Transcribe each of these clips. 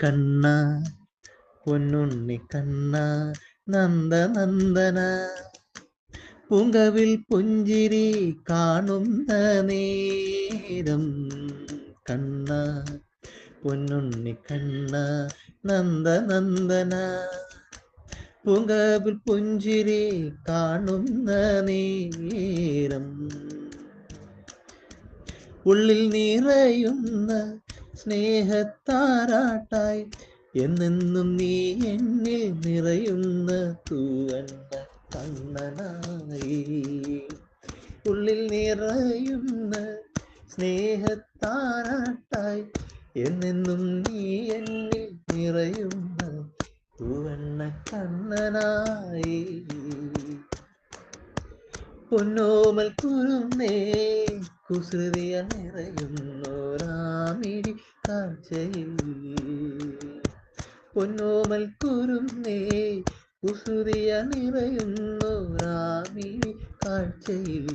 കണ്ണ പൊന്നുണ്ണി കണ്ണ നന്ദനന്ദന പൂങ്കവിൽ പുഞ്ചിരി കാണുന്ന നേരം കണ്ണ പൊന്നുണ്ണി കണ്ണ നന്ദനന്ദന പൂങ്കവിൽ പുഞ്ചിരി കാണുന്ന നേരം ഉള്ളിൽ നിറയുന്ന സ്നേഹത്താരാട്ടായി. എന്നെന്നും നീ എന്നിൽ നിറയുന്ന തൂവന്ന കണ്ണനായി. ഉള്ളിൽ നിറയുന്ന സ്നേഹത്താറാട്ടായി എന്നെന്നും നീ എന്നിൽ നിറയുന്ന തൂവണ്ണ കണ്ണനായി. പൊന്നോമൽ കുരുന്നേ കുസൃതിയ കാഴ്ചയിൽ പൊന്നോമൽ കുരുന്നേ നിറയുന്നു രാവി കാഴ്ചയിൽ.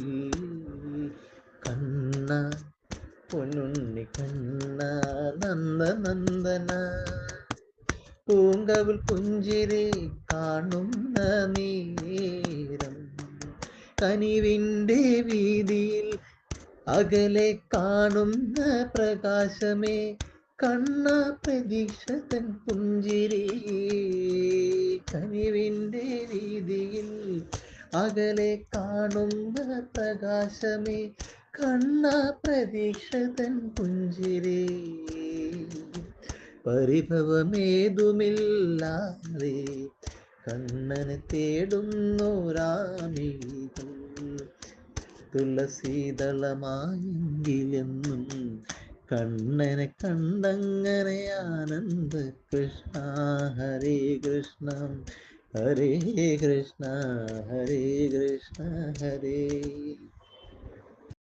കണ്ണ പൊന്നുണ്ണി കണ്ണ നന്ദ നന്ദന. പൂങ്കവിൽ പുഞ്ചിരി കാണുന്ന നേരം കനിവിന്റെ വീതിയിൽ അകലെ കാണുന്ന പ്രകാശമേ കണ്ണ പ്രതീക്ഷതൻ പുഞ്ചിരി. കനിവിന്റെ രീതിയിൽ അകലെ കാണുന്ന പ്രകാശമേ കണ്ണ പ്രതീക്ഷതൻ പുഞ്ചിരി. പരിഭവമേതുമില്ലാതെ കണ്ണനെ തേടുന്നോരാമീകം തുളസീതളമായെങ്കിലെന്നും കണ്ണനെ കണ്ടങ്ങനെ ആനന്ദ കൃഷ്ണ ഹരേ കൃഷ്ണ ഹരേ കൃഷ്ണ ഹരേ കൃഷ്ണ ഹരേ.